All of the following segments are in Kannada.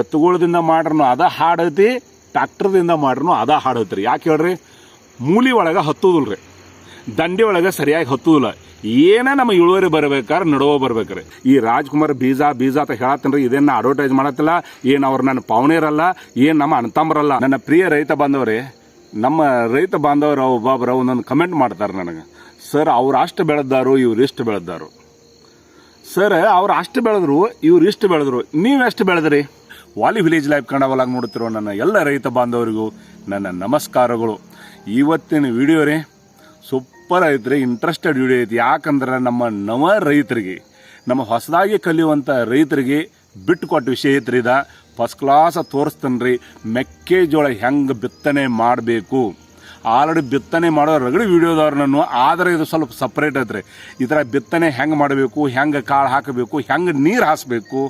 ಎತ್ತುಗಳದಿಂದ ಮಾಡ್ರೂ ಅದ ಹಾಡತಿ, ಟ್ಯಾಕ್ಟರ್ದಿಂದ ಮಾಡ್ರೂ ಅದ ಹಾಡತ್ರಿ ಯಾಕೆ ಹೇಳ್ರಿ? ಮೂಲಿ ಒಳಗೆ ಹತ್ತುದಿಲ್ರಿ ದಂಡಿ ಒಳಗೆ ಸರಿಯಾಗಿ ಹತ್ತುದಿಲ್ಲ. ಏನೇ ನಮ್ಮ ಇಳುವರಿ ಬರ್ಬೇಕಾದ್ರೆ ನಡುವ ಬರ್ಬೇಕ್ರಿ. ಈ ರಾಜ್ಕುಮಾರ್ ಬೀಜ ಬೀಜ ಅಂತ ಹೇಳತ್ತೇನ್ರಿ ಇದನ್ನ ಅಡ್ವರ್ಟೈಸ್ ಮಾಡತ್ತಿಲ್ಲ. ಏನು ಅವ್ರು ನನ್ನ ಪಾವನೇರಲ್ಲ ಏನು ನಮ್ಮ ಅಣ್ತಂಬರಲ್ಲ ನನ್ನ ಪ್ರಿಯ ರೈತ ಬಾಂಧವರೇ, ನಮ್ಮ ರೈತ ಬಾಂಧವರು ಒಬ್ಬೊಬ್ಬರ ಒಂದೊಂದು ಕಮೆಂಟ್ ಮಾಡ್ತಾರೆ ನನಗೆ. ಸರ್, ಅವ್ರು ಅಷ್ಟು ಬೆಳೆದಾರು, ಇವ್ರು ಇಷ್ಟು ಬೆಳೆದಾರು. ಸರ್, ಅವ್ರು ಅಷ್ಟು ಬೆಳೆದ್ರು, ಇವ್ರು ಇಷ್ಟು ಬೆಳೆದ್ರು. ನೀವು ಎಷ್ಟು ಬೆಳೆದ್ರಿ? ವಾಲಿ ವಿಲೇಜ್ ಲೈಫ್ ಕನ್ನಡವಲಾಗಿ ನೋಡುತ್ತಿರುವ ನೋಡುತ್ತಿರೋ ನನ್ನ ಎಲ್ಲ ರೈತ ಬಾಂಧವರಿಗೂ ನನ್ನ ನಮಸ್ಕಾರಗಳು. ಇವತ್ತಿನ ವಿಡಿಯೋ ರೀ ಸೂಪರ್ ಐತ್ರಿ ಇಂಟ್ರೆಸ್ಟೆಡ್ ವಿಡಿಯೋ ಐತಿ. ಯಾಕಂದ್ರೆ ನಮ್ಮ ನವ ರೈತರಿಗೆ, ನಮ್ಮ ಹೊಸದಾಗಿ ಕಲಿಯುವಂಥ ರೈತರಿಗೆ ಬಿಟ್ಟು ಕೊಟ್ಟ ವಿಷಯ ಐತ್ರಿ ಇದ. ಫಸ್ಟ್ ಕ್ಲಾಸ್ ತೋರಿಸ್ತೇನೆ ಮೆಕ್ಕೆಜೋಳ ಹೆಂಗೆ ಬಿತ್ತನೆ ಮಾಡಬೇಕು? ಆಲ್ರೆಡಿ ಬಿತ್ತನೆ ಮಾಡೋ ರಗಡಿ ವಿಡಿಯೋದವ್ರನ್ನು ಆದರೆ ಇದು ಸ್ವಲ್ಪ ಸಪ್ರೇಟ್ ಐತ್ರಿ. ಈ ಥರ ಬಿತ್ತನೆ ಹೆಂಗೆ ಮಾಡಬೇಕು? ಹೆಂಗೆ ಕಾಳು ಹಾಕಬೇಕು? ಹೆಂಗೆ ನೀರು ಹಾಸಬೇಕು?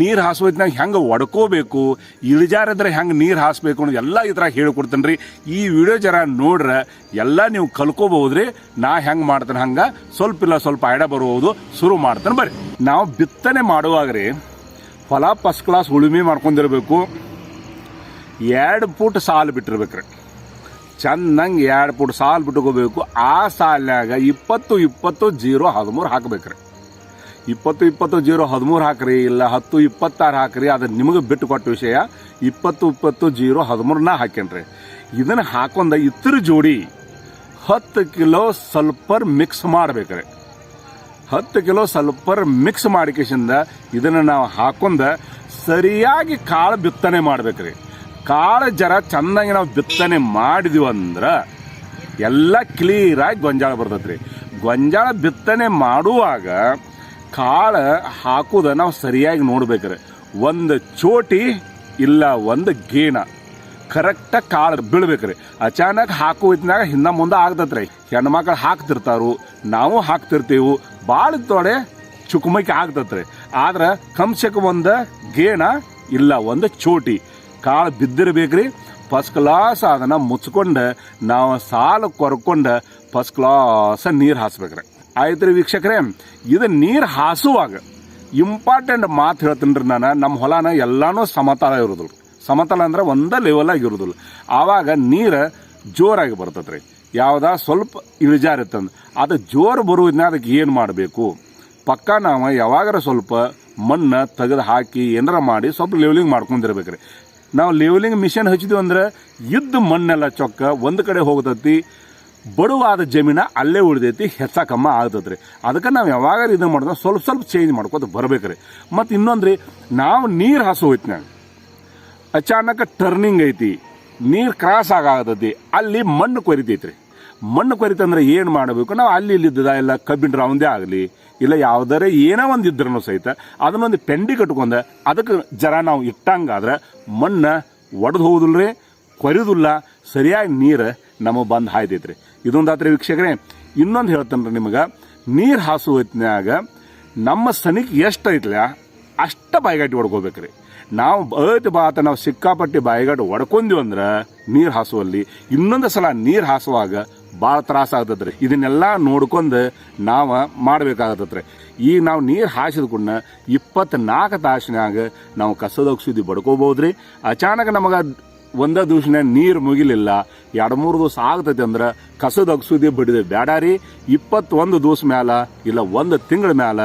ನೀರು ಹಾಸೋದ್ನಾಗ ಹೆಂಗೆ ಒಡ್ಕೋಬೇಕು, ಇಳಿಜಾರಿದ್ರೆ ಹೆಂಗೆ ನೀರು ಹಾಸಬೇಕು ಅನ್ನೋದು ಎಲ್ಲ ಥರ ಹೇಳ್ಕೊಡ್ತೇನೆ ರೀ ಈ ವಿಡಿಯೋ ಜರ ನೋಡ್ರೆ, ಎಲ್ಲ ನೀವು ಕಲ್ಕೋಬಹುದ್ರಿ. ನಾ ಹೆಂಗೆ ಮಾಡ್ತೇನೆ ಹಂಗೆ, ಸ್ವಲ್ಪ ಇಲ್ಲ ಸ್ವಲ್ಪ ಆಯ್ಡ ಬರ್ಬೋದು. ಶುರು ಮಾಡ್ತೇನೆ ಬರ್ರಿ. ನಾವು ಬಿತ್ತನೆ ಮಾಡುವಾಗ ರೀ ಹೊಲ ಫಸ್ಟ್ ಕ್ಲಾಸ್ ಉಳುಮೆ ಮಾಡ್ಕೊಂಡಿರ್ಬೇಕು. ಎರಡು ಫುಟ್ ಸಾಲು ಬಿಟ್ಟಿರ್ಬೇಕ್ರಿ. ಚೆನ್ನಾಗಿ ಎರಡು ಫುಟ್ ಸಾಲು ಬಿಟ್ಕೋಬೇಕು. ಆ ಸಾಲಿನಾಗ ಇಪ್ಪತ್ತು ಇಪ್ಪತ್ತು, ಜೀರೋ, ಹದಿಮೂರು ಹಾಕ್ಬೇಕ್ರಿ. ಇಪ್ಪತ್ತು ಇಪ್ಪತ್ತು ಜೀರೋ ಹದಿಮೂರು ಹಾಕ್ರಿ, ಇಲ್ಲ ಹತ್ತು ಇಪ್ಪತ್ತಾರು ಹಾಕ್ರಿ ಅದು ನಿಮಗೆ ಬಿಟ್ಟು ಕೊಟ್ಟ ವಿಷಯ, ಇಪ್ಪತ್ತು ಇಪ್ಪತ್ತು ಜೀರೋ ಹದಿಮೂರನ್ನ ಹಾಕೇನ್ರಿ ಇದನ್ನ ಹಾಕೊಂಡ ಇತರ ಜೋಡಿ ಹತ್ತು ಕಿಲೋ ಸಲ್ಪರ್ ಮಿಕ್ಸ್ ಮಾಡ್ಬೇಕ್ರಿ. ಹತ್ತು ಕಿಲೋ ಸಲ್ಪರ್ ಮಿಕ್ಸ್ ಮಾಡಿಕೆಸಿಂದ ಇದನ್ನ ನಾವು ಹಾಕೊಂಡ ಸರಿಯಾಗಿ ಕಾಳು ಬಿತ್ತನೆ ಮಾಡ್ಬೇಕ್ರಿ. ಕಾಳು ಜರ ಚೆನ್ನಾಗಿ ನಾವು ಬಿತ್ತನೆ ಮಾಡಿದ್ವಿ ಅಂದ್ರ ಎಲ್ಲ ಕ್ಲೀರಾಗಿ ಗೊಂಜಾಳ ಬರ್ತೈತ್ರಿ. ಗೊಂಜಾಳ ಬಿತ್ತನೆ ಮಾಡುವಾಗ ಕಾಳು ಹಾಕೋದ ನಾವು ಸರಿಯಾಗಿ ನೋಡ್ಬೇಕ್ರೆ. ಒಂದು ಚೋಟಿ ಇಲ್ಲ ಒಂದು ಗೇಣ. ಕರೆಕ್ಟಾಗಿ ಕಾಳು ಬೀಳ್ಬೇಕ್ರಿ. ಅಚಾನಕ್ ಹಾಕೋ ಇದ್ನಾಗ ಹಿಂದ ಮುಂದೆ ಆಗ್ತತ್ರಿ. ಹೆಣ್ಮಕ್ಳು ಹಾಕ್ತಿರ್ತಾರು, ನಾವು ಹಾಕ್ತಿರ್ತೀವಿ. ಭಾಳ ತೊಡೆ ಚುಕುಮಕಿ ಆಗ್ತತ್ರಿ. ಆದ್ರೆ ಕಂಸಕ್ಕೆ ಒಂದು ಗೇಣ ಇಲ್ಲ ಒಂದು ಚೋಟಿ. ಕಾಳು ಬಿದ್ದಿರ್ಬೇಕ್ರಿ. ಫಸ್ಟ್ ಕ್ಲಾಸ್ ಅದನ್ನ ಮುಚ್ಕೊಂಡು, ನಾವು ಸಾಲು ಕೊರ್ಕೊಂಡು ಫಸ್ಟ್ ಕ್ಲಾಸ್ ನೀರು ಹಾಸ್ಬೇಕ್ರಿ. ಆಯ್ತು ರೀ ವೀಕ್ಷಕರೇ, ಇದು ನೀರು ಹಾಸುವಾಗ ಇಂಪಾರ್ಟೆಂಟ್ ಮಾತು ಹೇಳ್ತೀನಿ ರೀ ನಾನು. ನಮ್ಮ ಹೊಲನ ಎಲ್ಲಾನು ಸಮತಲ ಇರೋದಿಲ್ಲ ಸಮತಲ ಅಂದ್ರೆ ಒಂದೇ ಲೆವೆಲ್ ಆಗಿರೋದಿಲ್ಲ ಆವಾಗ ನೀರು ಜೋರಾಗಿ ಬರ್ತದ್ರಿ ಯಾವ್ದ? ಸ್ವಲ್ಪ ಇಳಿಜಾರಿತ್ತಂದ್ರೆ ಅದು ಜೋರು ಬರುವುದನ್ನ ಅದಕ್ಕೆ ಏನು ಮಾಡಬೇಕು? ಪಕ್ಕ ನಾವು ಯಾವಾಗಾರ ಸ್ವಲ್ಪ ಮಣ್ಣು ತೆಗೆದು ಹಾಕಿ ಏನಾರ ಮಾಡಿ ಸ್ವಲ್ಪ ಲೆವೆಲಿಂಗ್ ಮಾಡ್ಕೊಂಡಿರ್ಬೇಕ್ರಿ. ನಾವು ಲೆವೆಲಿಂಗ್ ಮಿಷನ್ ಹಚ್ಚಿದ್ವಿ ಅಂದ್ರೆ ಇದ್ದ ಮಣ್ಣೆಲ್ಲ ಚೊಕ್ಕ ಒಂದು ಕಡೆ ಹೋಗ್ತತಿ ಬಡುವಾದ ಜಮೀನ ಅಲ್ಲೇ ಉಳಿದೈತಿ, ಹೆಚ್ಚ ಕಮ್ಮ ಆಗ್ತದ್ರಿ ಅದಕ್ಕೆ ನಾವು ಯಾವಾಗ ಇದನ್ನ ಮಾಡಿದ್ರೆ ಸ್ವಲ್ಪ ಸ್ವಲ್ಪ ಚೇಂಜ್ ಮಾಡ್ಕೊತ ಬರ್ಬೇಕ್ರಿ. ಮತ್ತು ಇನ್ನೊಂದ್ರಿ, ನಾವು ನೀರು ಹಾಸು ಹೋಯ್ತಿನಾಗ ಅಚಾನಕ ಟರ್ನಿಂಗ್ ಐತಿ, ನೀರು ಕ್ರಾಸ್ ಆಗಾಗತೈತಿ ಅಲ್ಲಿ ಮಣ್ಣು ಕೊರಿತೈತ್ರಿ. ಮಣ್ಣು ಕೊರಿತಂದ್ರೆ ಏನು ಮಾಡಬೇಕು? ನಾವು ಅಲ್ಲಿ ಇಲ್ಲಿದ್ದ ಇಲ್ಲ ಕಬ್ಬಿನ ರೌಂದೇ ಆಗಲಿ, ಇಲ್ಲ ಯಾವ್ದಾರ ಏನೋ ಒಂದು ಇದ್ರೂ ಸಹಿತ, ಅದನ್ನೊಂದು ಪೆಂಡಿ ಕಟ್ಕೊಂಡ, ಅದಕ್ಕೆ ಜರ ನಾವು ಇಟ್ಟಂಗಾದ್ರೆ ಮಣ್ಣು ಒಡೆದು ರೀ ಕೊರಿದಿಲ್ಲ, ಸರಿಯಾಗಿ ನೀರು ನಮಗೆ ಬಂದು ಹಾಯ್ತೈತ್ರಿ. ಇದೊಂದಾತ್ರಿ ವೀಕ್ಷಕರೇ, ಇನ್ನೊಂದು ಹೇಳ್ತೇನೆ ನಿಮಗೆ, ನೀರು ಹಾಸು ಹೊತ್ತಿನಾಗ ನಮ್ಮ ಸನಿಕ್ ಎಷ್ಟು ಐತ್ಲ, ಅಷ್ಟ ಬಾಯಿಗಾಟಿ ಹೊಡ್ಕೋಬೇಕ್ರಿ. ನಾವು ಐತ್ ಬಾತ ನಾವು ಸಿಕ್ಕಾಪಟ್ಟಿ ಬಾಯಿಗಾಟ್ ಹೊಡ್ಕೊಂದಿವಿ ಅಂದ್ರೆ ನೀರು ಹಾಸುವಲ್ಲಿ, ಇನ್ನೊಂದು ಸಲ ನೀರು ಹಾಸುವಾಗ ಭಾಳ ತ್ರಾಸ ಆಗ್ತದ್ರಿ. ಇದನ್ನೆಲ್ಲ ನೋಡ್ಕೊಂಡು ನಾವು ಮಾಡ್ಬೇಕಾಗತ್ತತ್ರಿ. ಈಗ ನಾವು ನೀರು ಹಾಸಿದ ಕೂಡ ಇಪ್ಪತ್ನಾಲ್ಕು ತಾಸಿನಾಗ ನಾವು ಕಸದ ಔಷಧಿ ಬಡ್ಕೋಬಹುದ್ರಿ ಅಚಾನಕ್ ನಮಗೆ ಒಂದ ದಿವ್ಸನ ನೀರು ಮುಗಿಲಿಲ್ಲ. ಎರಡು ಮೂರು ದಿವಸ ಆಗ್ತೈತಿ ಅಂದ್ರೆ ಕಸದ ಔಷಧಿ ಬಿಡಿದೆ. ಬ್ಯಾಡಾರಿ ಇಪ್ಪತ್ತೊಂದು ದಿವಸ ಮ್ಯಾಲ ಇಲ್ಲ ಒಂದು ತಿಂಗಳ ಮ್ಯಾಲ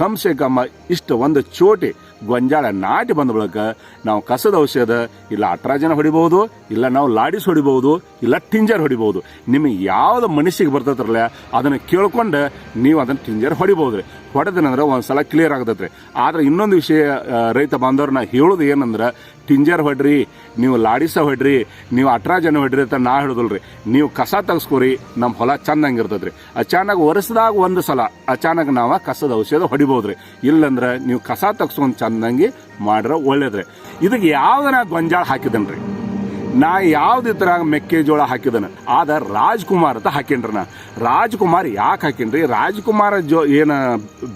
ಕಮ್ಸೆ ಕಮ್ಮ ಇಷ್ಟು ಒಂದು ಚೋಟಿ ಗೊಂಜಾಳ ನಾಟಿ ಬಂದ ಬಳಿಕ ನಾವು ಕಸದ ಔಷಧ ಇಲ್ಲ ಅಟ್ರಾಜನ ಹೊಡಿಬಹುದು, ಇಲ್ಲ ನಾವು ಲಾಡಿಸ್ ಹೊಡಿಬಹುದು, ಇಲ್ಲ ಟಿಂಜರ್ ಹೊಡಿಬಹುದು. ನಿಮಗೆ ಯಾವ್ದು ಮನಸ್ಸಿಗೆ ಬರ್ತೈತ್ರಲ್ಲ ಅದನ್ನ ಕೇಳ್ಕೊಂಡು ನೀವು ಅದನ್ನ ಟಿಂಜರ್ ಹೊಡಿಬಹುದ್ರಿ ಹೊಡೆದನಂದ್ರೆ ಒಂದ್ಸಲ ಕ್ಲಿಯರ್ ಆಗತೈತ್ರಿ ಆದ್ರೆ ಇನ್ನೊಂದು ವಿಷಯ ರೈತ ಬಾಂಧವ್ರನ್ನ ಹೇಳುದು ಏನಂದ್ರೆ ಟಿಂಜರ್ ಹೊಡ್ರಿ, ನೀವು ಲಾಡಿಸ ಹೊಡ್ರಿ, ನೀವು ಅಟ್ರಾ ಜನ ಹೊಡ್ರಿ ಅಂತ ನಾ ಹಿಡಿದಲ್ರಿ ನೀವು ಕಸ ತೆಗೆಸ್ಕೊರಿ ನಮ್ಮ ಹೊಲ ಚಂದಂಗಿರ್ತದ್ರಿ. ಅಚಾನಕ್ ವರ್ಷದಾಗ ಒಂದು ಸಲ, ಅಚಾನಕ್ ನಾವು ಕಸದ ಔಷಧ ಹೊಡಿಬಹುದ್ರಿ ಇಲ್ಲಂದ್ರೆ ನೀವು ಕಸ ತೆಗ್ಸ್ಕೊಂಡು ಚಂದಂಗಿ ಮಾಡ್ರೆ ಒಳ್ಳೇದ್ರಿ. ಇದಕ್ಕೆ ಯಾವ್ದನ ಗೊಂಜಾಳ ಹಾಕಿದನ್ರಿ? ನಾ ಯಾವ್ದು ಇತರ ಮೆಕ್ಕೆಜೋಳ ಹಾಕಿದನ. ಆದ ರಾಜ್ಕುಮಾರ್ ಅಂತ ಹಾಕಿನ್ರಿ ನಾ ರಾಜ್ಕುಮಾರ್ ಯಾಕೆ ಹಾಕಿನ್ರಿ? ರಾಜ್ಕುಮಾರ ಜೋ ಏನ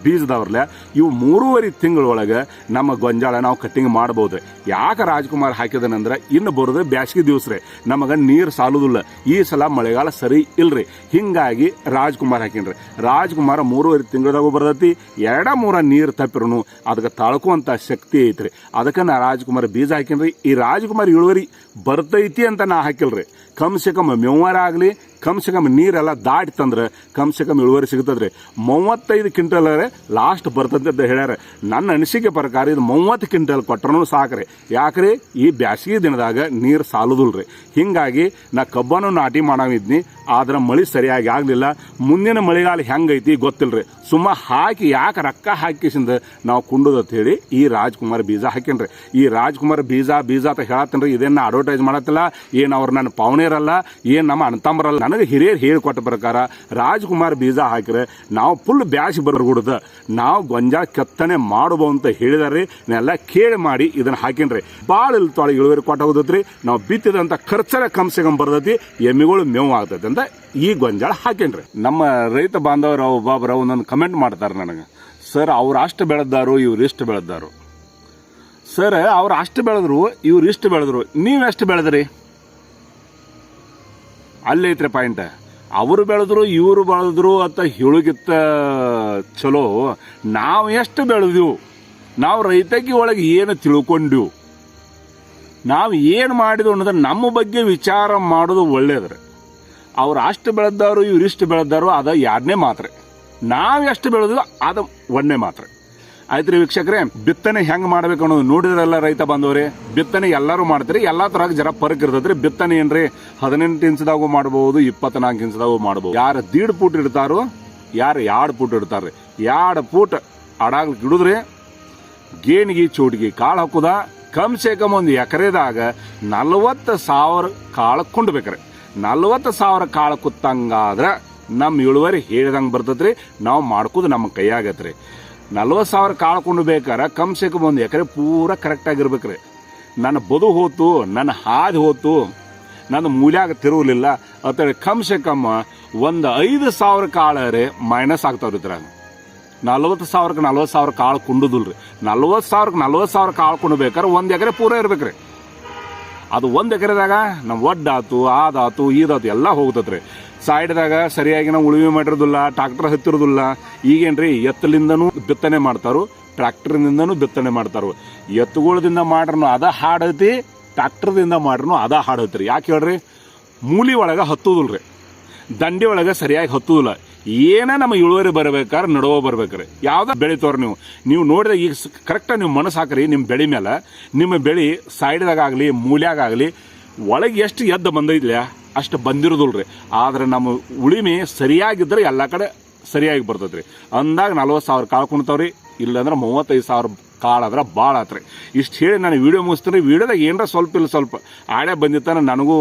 ಬೀಜದವ್ರಲ್ಲ, ಇವು ಮೂರುವರೆ ತಿಂಗಳೊಳಗೆ ನಮ್ಮ ಗೊಂಜಾಳ ನಾವು ಕಟ್ಟಿಂಗ್ ಮಾಡಬಹುದು ಯಾಕೆ ರಾಜ್ಕುಮಾರ್ ಹಾಕಿದನಂದ್ರೆ ಇನ್ನು ಬರೋದು ಬ್ಯಾಸಿಗೆ ದಿವಸ ರೀ ನಮಗ ನೀರು ಸಾಲುದಿಲ್ಲ. ಈ ಸಲ ಮಳೆಗಾಲ ಸರಿ ಇಲ್ರಿ. ಹಿಂಗಾಗಿ ರಾಜ್ಕುಮಾರ್ ಹಾಕಿನ್ರಿ. ರಾಜ್ಕುಮಾರ್ ಮೂರುವರೆ ತಿಂಗಳದಾಗ ಬರ್ತೈತಿ. ಎರಡ ಮೂರ ನೀರು ತಪ್ಪಿರನು. ಅದಕ್ಕೆ ತಾಳ್ಕುವಂತ ಶಕ್ತಿ ಐತ್ರಿ. ಅದಕ್ಕೆ ನಾ ರಾಜ್ಕುಮಾರ್ ಬೀಜ ಹಾಕಿನ್ರಿ. ಈ ರಾಜ್ಕುಮಾರ್ ಇಳುವರಿ ಬರ್ತೈತಿ ಅಂತ ನಾ ಹಾಕಿಲ್ರಿ. ಕಮ್ಸೆ ಕಮ್ ಮೆವಾರ ಆಗಲಿ ಕಮ್ ಸೆ ಕಮ್ ನೀರೆಲ್ಲ ದಾಟಿ ತಂದ್ರೆ ಕಮ್ ಇಳುವರಿ ಸಿಗುತ್ತದ್ರಿ ಮೂವತ್ತೈದು ಕ್ವಿಂಟಲ್ ಲಾಸ್ಟ್ ಬರ್ತದೆ ಅಂತ ಹೇಳ್ಯಾರ. ನನ್ನ ಅನಿಸಿಕೆ ಪ್ರಕಾರ ಇದು ಮೂವತ್ತು ಕ್ವಿಂಟಲ್ ಕೊಟ್ಟರೂ ಸಾಕ್ರಿ. ಯಾಕ್ರಿ? ಈ ಬ್ಯಾಸಿಗೆ ದಿನದಾಗ ನೀರು ಸಾಲುದಿಲ್ರಿ. ಹಿಂಗಾಗಿ ನಾ ಕಬ್ಬನ್ನು ನಾಟಿ ಮಾಡಿದ್ನಿ ಆದ್ರೆ ಮಳೆ ಸರಿಯಾಗಿ ಆಗಲಿಲ್ಲ. ಮುಂದಿನ ಮಳೆಗಾಲ ಹೆಂಗೈತಿ ಗೊತ್ತಿಲ್ರಿ. ಸುಮ್ಮ ಹಾಕಿ ಯಾಕೆ ರೊಕ್ಕ ಹಾಕಿಸಿಂದ ನಾವು ಕುಂಡುದಂತ ಹೇಳಿ ಈ ರಾಜ್ಕುಮಾರ್ ಬೀಜ ಹಾಕಿನ್ರಿ ಈ ರಾಜ್ಕುಮಾರ್ ಬೀಜ ಬೀಜ ಅಂತ ಹೇಳತ್ತನ್ರಿ. ಇದನ್ನ ಅಡ್ವರ್ಟೈಸ್ ಮಾಡತ್ತಿಲ್ಲ. ಏನ್ ಅವ್ರು ನನ್ನ ಪಾವನೇರಲ್ಲ ಏನ್ ನಮ್ಮ ಅಣ್ಣತಮ್ಮರಲ್ಲ. ನನಗೆ ಹಿರಿಯರು ಹೇಳಿಕೊಟ್ಟ ಪ್ರಕಾರ ರಾಜ್ಕುಮಾರ್ ಬೀಜ ಹಾಕಿದ್ರೆ ನಾವು ಫುಲ್ ಬ್ಯಾಸಿ ಬರ್ಗುಡ್ದ ನಾವು ಗೊಂಜಾಳ ಕೆತ್ತನೆ ಮಾಡಬಹುದು ಅಂತ ಹೇಳಿದಾರೆ ನೆಲ್ಲ ಕೇಳಿ ಮಾಡಿ ಇದನ್ನ ಹಾಕಿನ್ರಿ. ಭಾಳ ಇಲ್ಲಿ ತೊಳೆ ಇಳುವರಿ ಕೊಟ್ಟ ಹೋದತ್ರಿ ನಾವು ಬಿತ್ತಿದಂಥ ಖರ್ಚರ ಕಮ್ಸೆಗಮ್ ಬರ್ತೈತಿ, ಎಮ್ಮಿಗಳು ಮೇವು ಆಗ್ತೈತಿ ಅಂತ ಈ ಗೊಂಜಾಳ ಹಾಕೇನ್ರಿ. ನಮ್ಮ ರೈತ ಬಾಂಧವರು ಒಬ್ಬೊಬ್ಬರ ಒಂದೊಂದು ಕಮೆಂಟ್ ಮಾಡ್ತಾರೆ ನನಗೆ. ಸರ್, ಅವ್ರು ಅಷ್ಟು ಬೆಳೆದಾರು, ಇವ್ರು ಇಷ್ಟು ಬೆಳೆದಾರು. ಸರ್, ಅವ್ರು ಅಷ್ಟು ಬೆಳೆದ್ರು, ಇವ್ರು ಇಷ್ಟು ಬೆಳೆದ್ರು. ನೀವು ಎಷ್ಟು ಬೆಳೆದ್ರಿ? ಅಲ್ಲೇ ಐತ್ರಿ ಪಾಯಿಂಟ್. ಅವರು ಬೆಳೆದ್ರು, ಇವರು ಬೆಳೆದ್ರು ಅಂತ ಹೇಳೋಗಿತ್ತ ಚಲೋ. ನಾವು ಎಷ್ಟು ಬೆಳೆದೆವು? ನಾವು ರೈತಕಿ ಒಳಗೆ ಏನು ತಿಳ್ಕೊಂಡೆವು? ನಾವು ಏನು ಮಾಡಿದ್ವು ಅನ್ನೋದು ನಮ್ಮ ಬಗ್ಗೆ ವಿಚಾರ ಮಾಡೋದು ಒಳ್ಳೇದ್ರಿ. ಅವ್ರು ಅಷ್ಟು ಬೆಳೆದವರು, ಇವ್ರು ಇಷ್ಟು ಬೆಳೆದವರು, ಅದು ಎರಡನೇ ಮಾತ್ರೆ. ನಾವು ಎಷ್ಟು ಬೆಳೆದ್ವು ಅದು ಒಂದನೇ ಮಾತ್ರ. ಆಯ್ತ್ರಿ ವೀಕ್ಷಕರೇ, ಬಿತ್ತನೆ ಹೆಂಗ್ ಮಾಡ್ಬೇಕು ಅನ್ನೋದು ನೋಡಿದ್ರಲ್ಲ ರೈತ ಬಂದವ್ರಿ? ಬಿತ್ತನೆ ಎಲ್ಲರೂ ಮಾಡ್ತೀರಿ, ಎಲ್ಲಾ ತರ ಜರ ಪರಕ್ ಇರ್ತದ್ರಿ. ಬಿತ್ತನೆ ಏನ್ರಿ? ಹದಿನೆಂಟು ಇಂಚದಾಗು ಮಾಡಬಹುದು ಇಪ್ಪತ್ನಾಲ್ಕು ಇಂಚದಾಗು ಮಾಡಬಹುದು ಯಾರು ದೀಡ್ ಫೂಟ್ ಇಡ್ತಾರೋ, ಯಾರು ಎರಡು ಫೂಟ್ ಇಡ್ತಾರ್ರಿ. ಎರಡು ಫೂಟ್ ಅಡಾಗ್ ಇಡುದ್ರಿ ಗೇಣಿಗೆ ಚೋಟಿಗೆ ಕಾಳು ಹಾಕುದ, ಕಮ್ ಸೆ ಕಮ್ ಒಂದು ಎಕರೆದಾಗ ನಲವತ್ತು ಸಾವಿರ ಕಾಳು ಕುಂಡ್ಬೇಕ್ರಿ. ನಲ್ವತ್ತು ಸಾವಿರ ಕಾಳು ಕುತ್ತಂಗಾದ್ರ ನಮ್ಮ ಇಳುವರಿ ಹೇಳಿದಂಗೆ ಬರ್ತದ್ರಿ ನಾವು ಮಾಡ್ಕೋದು ನಮ್ಮ ಕೈಯಾಗತ್ರಿ. ನಲ್ವತ್ತು ಸಾವಿರ ಕಾಳು ಬೇಕಾರೆ ಬೇಕಾರ ಕಮ್ ಸೇ ಕಮ್ ಒಂದು ಎಕರೆ ಪೂರ ಕರೆಕ್ಟ್ ರೀ ನನ್ನ ಬದು ಹೋತು, ನನ್ನ ಹಾದಿ ಹೋತು, ನನ್ನ ಮೂಲ್ಯಾಗ ತಿರುವಲಿಲ್ಲ ಅಂತೇಳಿ ಕಮ್ ಸೆ ಕಮ್ ಒಂದು ಐದು ಸಾವಿರ ಕಾಳರೆ ಮೈನಸ್ ಆಗ್ತಾವ್ರಿ ಇದ್ರಾಗ. ನಲ್ವತ್ತು ಸಾವಿರಕ್ಕೆ ನಲ್ವತ್ತು ಸಾವಿರ ಕಾಳು ಕುಂಡುದಿಲ್ರಿ. ನಲ್ವತ್ತು ಸಾವಿರಕ್ಕೆ ನಲ್ವತ್ತು ಸಾವಿರ ಕಾಳು ಕೊಂಡ್ಬೇಕಾದ್ರೆ ಒಂದು ಎಕರೆ ಪೂರ ಇರ್ಬೇಕ್ರಿ. ಅದು ಒಂದು ಎಕರೆದಾಗ ನಮ್ಮ ಒಡ್ಡಾತು ಆದಾತು ಈದಾತು ಎಲ್ಲ ಹೋಗ್ತತ್ರಿ. ಸೈಡ್ದಾಗ ಸರಿಯಾಗಿ ನಾವು ಉಳುಮೆ ಮಾಡಿರೋದಿಲ್ಲ ಟ್ರಾಕ್ಟರ್ ಹತ್ತಿರೋದಿಲ್ಲ, ಈಗೇನ್ರಿ, ಎತ್ತಲಿಂದನೂ ಬಿತ್ತನೆ ಮಾಡ್ತಾರೋ ಟ್ರಾಕ್ಟರ್ನಿಂದನೂ ಬಿತ್ತನೆ ಮಾಡ್ತಾರು. ಎತ್ತುಗಳದಿಂದ ಮಾಡ್ರೂ ಅದ ಹಾಡತಿ ಟ್ರಾಕ್ಟರ್ದಿಂದ ಮಾಡ್ರೂ ಅದ ಹಾಡತ್ರಿ ಯಾಕೆ ಹೇಳ್ರಿ? ಮೂಲಿ ಒಳಗೆ ಹತ್ತೋದಿಲ್ರಿ ದಂಡಿ ಒಳಗೆ ಸರಿಯಾಗಿ ಹತ್ತೋದಿಲ್ಲ. ಏನೇ ನಮ್ಮ ಇಳುವರಿ ಬರ್ಬೇಕಾದ್ರೆ ನಡುವ ಬರ್ಬೇಕ್ರಿ. ಯಾವ್ದು ಬೆಳಿತವ್ರ ನೀವು? ನೀವು ನೋಡಿದ ಈಗ ಕರೆಕ್ಟಾಗಿ ನೀವು ಮನಸ್ಸು ಹಾಕ್ರಿ, ನಿಮ್ಮ ಬೆಳೆ ಮೇಲೆ ನಿಮ್ಮ ಬೆಳೆ ಸೈಡ್ದಾಗ ಆಗಲಿ ಮೂಲ್ಯಾಗ ಆಗಲಿ ಒಳಗೆ ಎಷ್ಟು ಎದ್ದು ಬಂದೈತ್ಲ, ಅಷ್ಟು ಬಂದಿರೋದಿಲ್ಲ ರೀ ಆದ್ರೆ ನಮ್ಮ ಉಳಿಮೆ ಸರಿಯಾಗಿದ್ದರೆ ಎಲ್ಲ ಕಡೆ ಸರಿಯಾಗಿ ಬರ್ತೈತ್ರಿ. ಅಂದಾಗ ನಲ್ವತ್ತು ಸಾವಿರ ಕಾಳು ಇಲ್ಲಾಂದ್ರೆ ಮೂವತ್ತೈದು ಸಾವಿರ ಕಾಳು ಆದ್ರೆ ಭಾಳ ಆತ್ರಿ. ಇಷ್ಟು ಹೇಳಿ ನಾನು ವೀಡಿಯೋ ಮುಗಿಸ್ತೀನಿ. ವೀಡಿಯೋದಾಗ ಏನರ ಸ್ವಲ್ಪ ಇಲ್ಲ ಸ್ವಲ್ಪ. ಆಡೇ ಬಂದಿತ್ತಾನೆ ನನಗೂ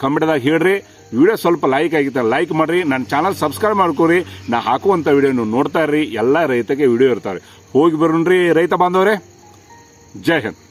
ಕಮೆಂಟ್ದಾಗ ಹೇಳ್ರಿ. ವಿಡಿಯೋ ಸ್ವಲ್ಪ ಲೈಕ್ ಆಗಿತ್ತ ಲೈಕ್ ಮಾಡ್ರಿ. ನನ್ನ ಚಾನಲ್ ಸಬ್ಸ್ಕ್ರೈಬ್ ಮಾಡ್ಕೋರಿ. ನಾ ಹಾಕುವಂಥ ವಿಡಿಯೋ ನೋಡ್ತಾ ಇರ್ರಿ. ಎಲ್ಲ ರೈತಗೆ ವಿಡಿಯೋ ಇರ್ತಾರೆ ಹೋಗಿ ಬರೋಣ್ರಿ ರೈತ ಬಾಂಧವ್ರೆ. ಜೈ ಹಿಂದ್.